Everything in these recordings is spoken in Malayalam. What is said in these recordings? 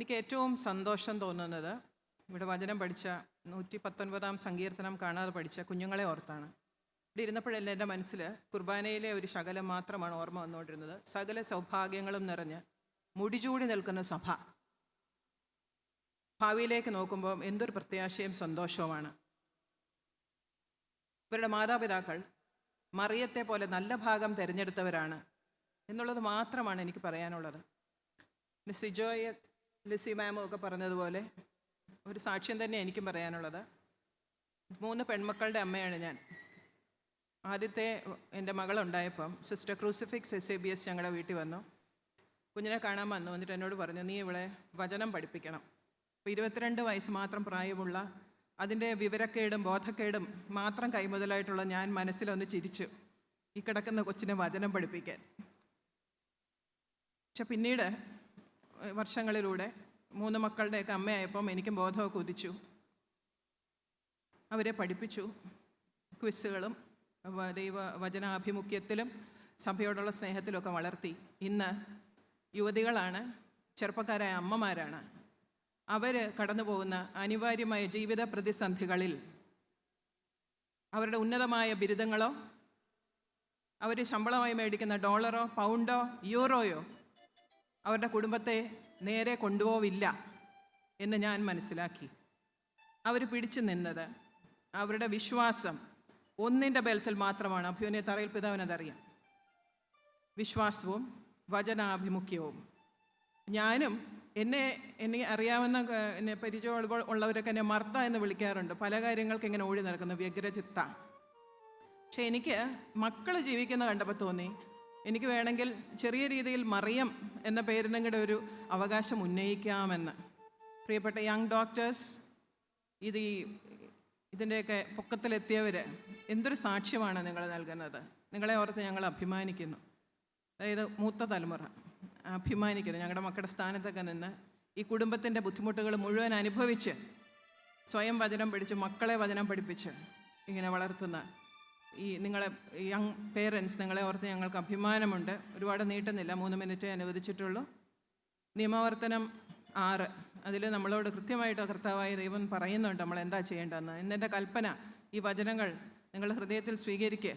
എനിക്ക് ഏറ്റവും സന്തോഷം തോന്നുന്നത് ഇവിടെ വചനം പഠിച്ച നൂറ്റി പത്തൊൻപതാം സങ്കീർത്തനം കാണാതെ പഠിച്ച കുഞ്ഞുങ്ങളെ ഓർത്താണ്. ഇവിടെ ഇരുന്നപ്പോഴല്ല എന്റെ മനസ്സിൽ കുർബാനയിലെ ഒരു ശകലം മാത്രമാണ് ഓർമ്മ വന്നുകൊണ്ടിരുന്നത്. സകല സൗഭാഗ്യങ്ങളും നിറഞ്ഞ് മുടിചൂടി നിൽക്കുന്ന സഭ. ഭാവിയിലേക്ക് നോക്കുമ്പോൾ എന്തൊരു പ്രത്യാശയും സന്തോഷവുമാണ്. ഇവരുടെ മാതാപിതാക്കൾ മറിയത്തെ പോലെ നല്ല ഭാഗം തിരഞ്ഞെടുത്തവരാണ് എന്നുള്ളത് മാത്രമാണ് എനിക്ക് പറയാനുള്ളത്. സിജോയെ ലിസി മാമും ഒക്കെ പറഞ്ഞതുപോലെ ഒരു സാക്ഷ്യം തന്നെ എനിക്കും പറയാനുള്ളത്. മൂന്ന് പെൺമക്കളുടെ അമ്മയാണ് ഞാൻ. ആദ്യത്തെ എന്റെ മകളുണ്ടായപ്പം sister crucifix S A B S ഞങ്ങളുടെ വീട്ടിൽ വന്നു. കുഞ്ഞിനെ കാണാൻ വന്നു. എന്നിട്ട് എന്നോട് പറഞ്ഞു നീ ഇവിടെ വചനം പഠിപ്പിക്കണം. അപ്പോൾ ഇരുപത്തിരണ്ട് വയസ്സ് മാത്രം പ്രായമുള്ള അതിന്റെ വിവരക്കേടും ബോധക്കേടും മാത്രം കൈമുതലായിട്ടുള്ള ഞാൻ മനസ്സിലൊന്ന് ചിരിച്ചു. ഈ കിടക്കുന്ന കൊച്ചിനെ വചനം പഠിപ്പിക്കാൻ. പക്ഷെ പിന്നീട് വർഷങ്ങളിലൂടെ മൂന്ന് മക്കളുടെയൊക്കെ അമ്മയായപ്പം എനിക്കും ബോധമൊക്കെ ഉദിച്ചു. അവരെ പഠിപ്പിച്ചു. ക്വിസ്സുകളും ദൈവ വചനാഭിമുഖ്യത്തിലും സഭയോടുള്ള സ്നേഹത്തിലൊക്കെ വളർത്തി. ഇന്ന് യുവതികളാണ് ചെറുപ്പക്കാരായ അമ്മമാരാണ്. അവർ കടന്നു പോകുന്ന അനിവാര്യമായ ജീവിത പ്രതിസന്ധികളിൽ അവരുടെ ഉന്നതമായ ബിരുദങ്ങളോ അവർ ശമ്പളമായി മേടിക്കുന്ന ഡോളറോ പൗണ്ടോ യൂറോയോ അവരുടെ കുടുംബത്തെ നേരെ കൊണ്ടുപോവില്ല എന്ന് ഞാൻ മനസ്സിലാക്കി. അവർ പിടിച്ചു നിന്നത് അവരുടെ വിശ്വാസം ഒന്നിന്റെ ബലത്തിൽ മാത്രമാണ്. അഭ്യുനെ തറയിൽ പിതാവിനതറിയാം വിശ്വാസവും വചനാഭിമുഖ്യവും. ഞാനും എന്നെ എന്നെ അറിയാവുന്ന എന്നെ പരിചയം ഉള്ളവരൊക്കെ എന്നെ മർദ്ദ എന്ന് വിളിക്കാറുണ്ട്. പല കാര്യങ്ങൾക്ക് ഇങ്ങനെ ഓടി നടക്കുന്നു. വ്യഗ്രചിത്ത. പക്ഷെ എനിക്ക് മക്കൾ ജീവിക്കുന്ന കണ്ടപ്പോൾ തോന്നി എനിക്ക് വേണമെങ്കിൽ ചെറിയ രീതിയിൽ മറിയം എന്ന പേരിനും കൂടെ ഒരു അവകാശം ഉന്നയിക്കാമെന്ന്. പ്രിയപ്പെട്ട യങ് ഡോക്ടേഴ്സ് ഇത് ഈ ഇതിന്റെയൊക്കെ പൊക്കത്തിലെത്തിയവർ എന്തൊരു സാക്ഷ്യമാണ് നിങ്ങൾ നൽകുന്നത്? നിങ്ങളെ ഓർത്ത് ഞങ്ങൾ അഭിമാനിക്കുന്നു. അതായത് മൂത്ത തലമുറ അഭിമാനിക്കുന്നു. ഞങ്ങളുടെ മക്കളുടെ സ്ഥാനത്തൊക്കെ നിന്ന് ഈ കുടുംബത്തിന്റെ ബുദ്ധിമുട്ടുകൾ മുഴുവൻ അനുഭവിച്ച് സ്വയം വചനം പഠിച്ച് മക്കളെ വചനം പഠിപ്പിച്ച് ഇങ്ങനെ വളർത്തുന്ന ഈ നിങ്ങളെ യങ് പേരൻസ് നിങ്ങളെ ഓർത്ത് ഞങ്ങൾക്ക് അഭിമാനമുണ്ട്. ഒരുപാട് നീട്ടുന്നില്ല. മൂന്ന് മിനിറ്റേ അനുവദിച്ചിട്ടുള്ളൂ. നിയമവർത്തനം ആറ്. അതിൽ നമ്മളോട് കൃത്യമായിട്ട് കർത്താവായ ദൈവം പറയുന്നുണ്ട് നമ്മൾ എന്താ ചെയ്യേണ്ടതെന്ന്. ഇന്നെന്റെ കൽപ്പന ഈ വചനങ്ങൾ നിങ്ങൾ ഹൃദയത്തിൽ സ്വീകരിക്കുക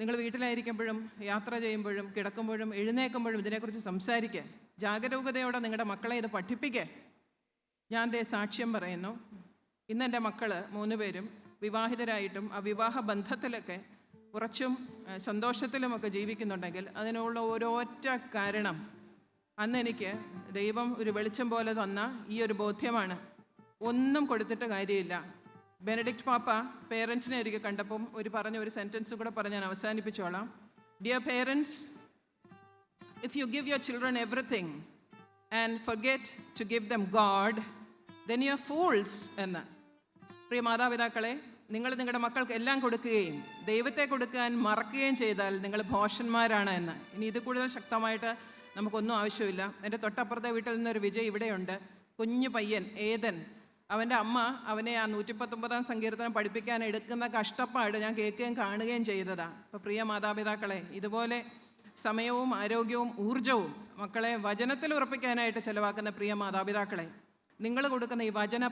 നിങ്ങൾ വീട്ടിലായിരിക്കുമ്പോഴും യാത്ര ചെയ്യുമ്പോഴും കിടക്കുമ്പോഴും എഴുന്നേൽക്കുമ്പോഴും ഇതിനെക്കുറിച്ച് സംസാരിക്കുക ജാഗരൂകതയോടെ നിങ്ങളുടെ മക്കളെ ഇത് പഠിപ്പിക്കുക ഞാൻ ദേ സാക്ഷ്യം പറയുന്നു. ഇന്നെന്റെ മക്കൾ മൂന്ന് പേരും വിവാഹിതരായിട്ടും ആ വിവാഹ ബന്ധത്തിലൊക്കെ കുറച്ചും സന്തോഷത്തിലുമൊക്കെ ജീവിക്കുന്നുണ്ടെങ്കിൽ അതിനുള്ള ഓരോറ്റ കാരണം അന്നെനിക്ക് ദൈവം ഒരു വെളിച്ചം പോലെ തന്ന ഈ ഒരു ബോധ്യമാണ്. ഒന്നും കൊടുത്തിട്ട് കാര്യമില്ല. ബെനഡിക്റ്റ് പാപ്പ പേരൻസിനെ ഒരിക്കൽ കണ്ടപ്പം ഒരു പറഞ്ഞ ഒരു സെന്റൻസ് കൂടെ പറഞ്ഞ് ഞാൻ അവസാനിപ്പിച്ചോളാം. Dear parents if you give your children everything and forget to give them god then your falls എന്ന്. പ്രിയ മാതാപിതാക്കളെ നിങ്ങൾ നിങ്ങളുടെ മക്കൾക്ക് എല്ലാം കൊടുക്കുകയും ദൈവത്തെ കൊടുക്കാൻ മറക്കുകയും ചെയ്താൽ നിങ്ങൾ ഭോഷന്മാരാണ് എന്ന്. ഇനി ഇത് കൂടുതൽ ശക്തമായിട്ട് നമുക്കൊന്നും ആവശ്യമില്ല. എന്റെ തൊട്ടപ്പുറത്തെ വീട്ടിൽ നിന്നൊരു വിജയ് ഇവിടെയുണ്ട്. കുഞ്ഞു പയ്യൻ ഏതൻ. അവന്റെ അമ്മ അവനെ ആ നൂറ്റിപ്പത്തൊമ്പതാം സങ്കീർത്തനം പഠിപ്പിക്കാൻ എടുക്കുന്ന കഷ്ടപ്പാട് ഞാൻ കേൾക്കുകയും കാണുകയും ചെയ്തതാണ് അപ്പോൾ പ്രിയ മാതാപിതാക്കളെ ഇതുപോലെ സമയവും ആരോഗ്യവും ഊർജവും മക്കളെ വചനത്തിൽ ഉറപ്പിക്കാനായിട്ട് ചിലവാക്കുന്ന പ്രിയ മാതാപിതാക്കളെ നിങ്ങൾ കൊടുക്കുന്ന ഈ വചന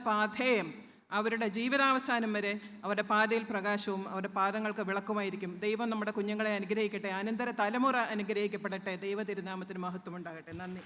അവരുടെ ജീവനാവസാനം വരെ അവരുടെ പാതയിൽ പ്രകാശവും അവരുടെ പാദങ്ങൾക്ക് വിളക്കുമായിരിക്കും. ദൈവം നമ്മുടെ കുഞ്ഞുങ്ങളെ അനുഗ്രഹിക്കട്ടെ. അനന്തര തലമുറ അനുഗ്രഹിക്കപ്പെടട്ടെ. ദൈവ തിരുനാമത്തിന് മഹത്വം ഉണ്ടാകട്ടെ നന്ദി.